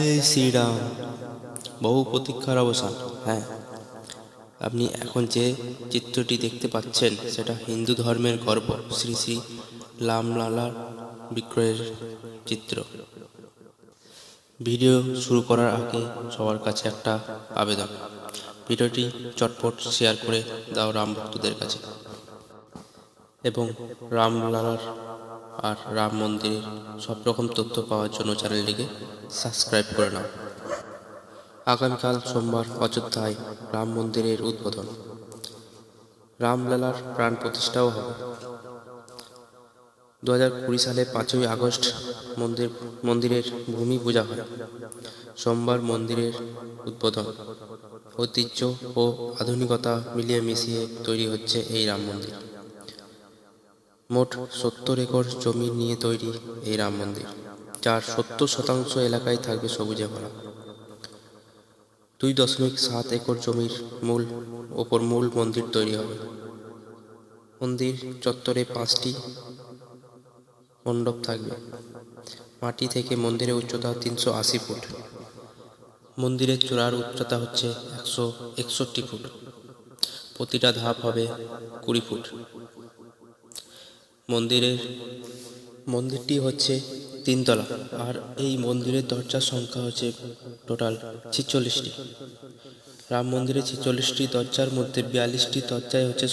জয় শ্রীরাম। বহু প্রতীক্ষার অবসান হ্যাঁ। আপনি এখন যে চিত্রটি দেখতে পাচ্ছেন, সেটা হিন্দু ধর্মের গর্ব, শ্রী শ্রী রামলালার বিক্রয়ের চিত্র। ভিডিও শুরু করার আগে সবার কাছে একটা আবেদন। ভিডিওটি চটপট শেয়ার করে দাও রাম ভক্তদের কাছে। এবং রামলালার আর রাম মন্দিরের সব রকম তথ্য পাওয়ার জন্য চ্যানেলটিকে সাবস্ক্রাইব করে নাও। আগামীকাল সোমবার অযোধ্যায় রাম মন্দিরের উদ্বোধন। রামলালার প্রাণ প্রতিষ্ঠাও হবে। দু হাজার কুড়ি সালে পাঁচই আগস্ট মন্দির, মন্দিরের ভূমি পূজা হয়। সোমবার মন্দিরের উদ্বোধন। ঐতিহ্য ও আধুনিকতা মিলিয়ে মিশিয়ে তৈরি হচ্ছে এই রাম মন্দির। মোট সত্তর একর জমি নিয়ে তৈরি এই রাম মন্দির, যার সত্তর শতাংশ এলাকায় থাকবে সবুজে ভরা। দুই দশমিক সাত একর জমির মূল ওপর মূল মন্দির তৈরি হবে। মন্দির চত্বরে পাঁচটি মণ্ডপ থাকবে। মাটি থেকে মন্দিরের উচ্চতা তিনশো আশি ফুট। মন্দিরের চূড়ার উচ্চতা হচ্ছে একশো একষট্টি ফুট। প্রতিটা ধাপ হবে কুড়ি ফুট। মন্দিরের মন্দিরটি হচ্ছে তিনতলা। আর এই মন্দিরের দরজার সংখ্যা হচ্ছে টোটাল ছেচল্লিশটি। রাম মন্দিরে ছেচল্লিশটি দরজার মধ্যে বিয়াল্লিশটি দরজায় হচ্ছে